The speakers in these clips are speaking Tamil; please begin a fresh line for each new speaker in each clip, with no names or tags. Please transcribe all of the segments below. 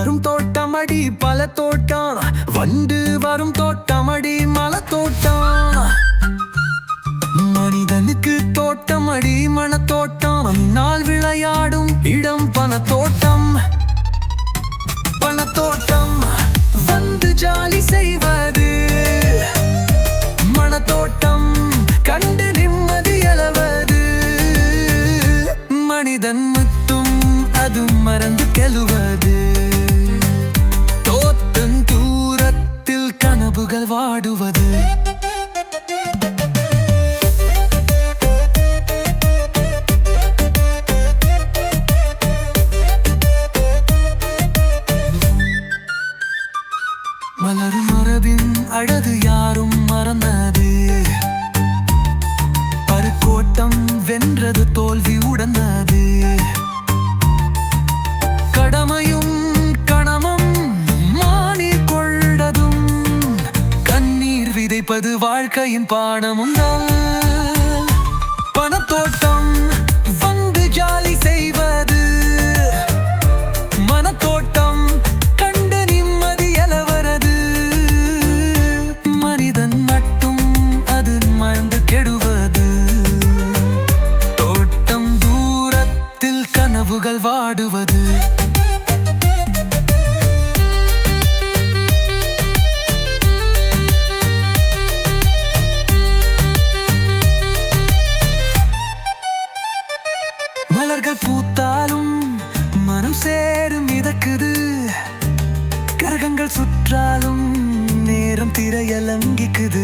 வரும் தோட்டமடி பல தோட்டான் வண்டு வரும் தோட்டமடி மல தோட்டான் மனிதனுக்கு தோட்டமடி மன தோட்டம். அந்நாள் விளையாடும் இடம் பண தோட்டம். பண வந்து ஜாலி செய்வது. மன தோட்டம். கண்டு நிம்மதி அளவது மனிதன் முத்தும் அது மறந்து கெழுவது. வாடுவது கண்ணீர் வாழ்க்கையின் பாடமும் தான். மிதக்குது கரகங்கள் சுற்றாலும் நேரம் திரையலங்கிக்குது.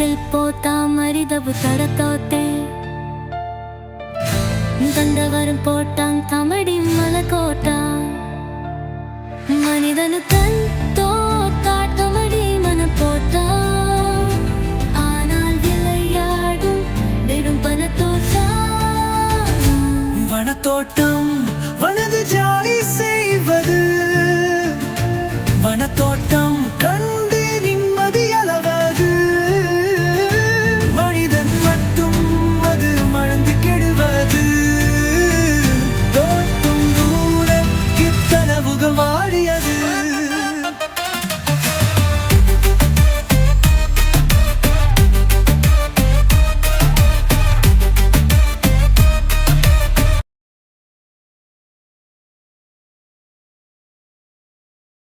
ഇതിൽ പോത്താമരിതവു തടത്തോത്തെ തണ്ടവരും പോട്ടാം തമടി മലകോട്ട മനിതനു തൻ തോത്താട്ടമടി മന പോട്ട ஆனால் விளையாடும் நெடும் பணத்தோட்டா
வனத்தோட்டம் வனது ஜாலி செய்வது வனத்தோ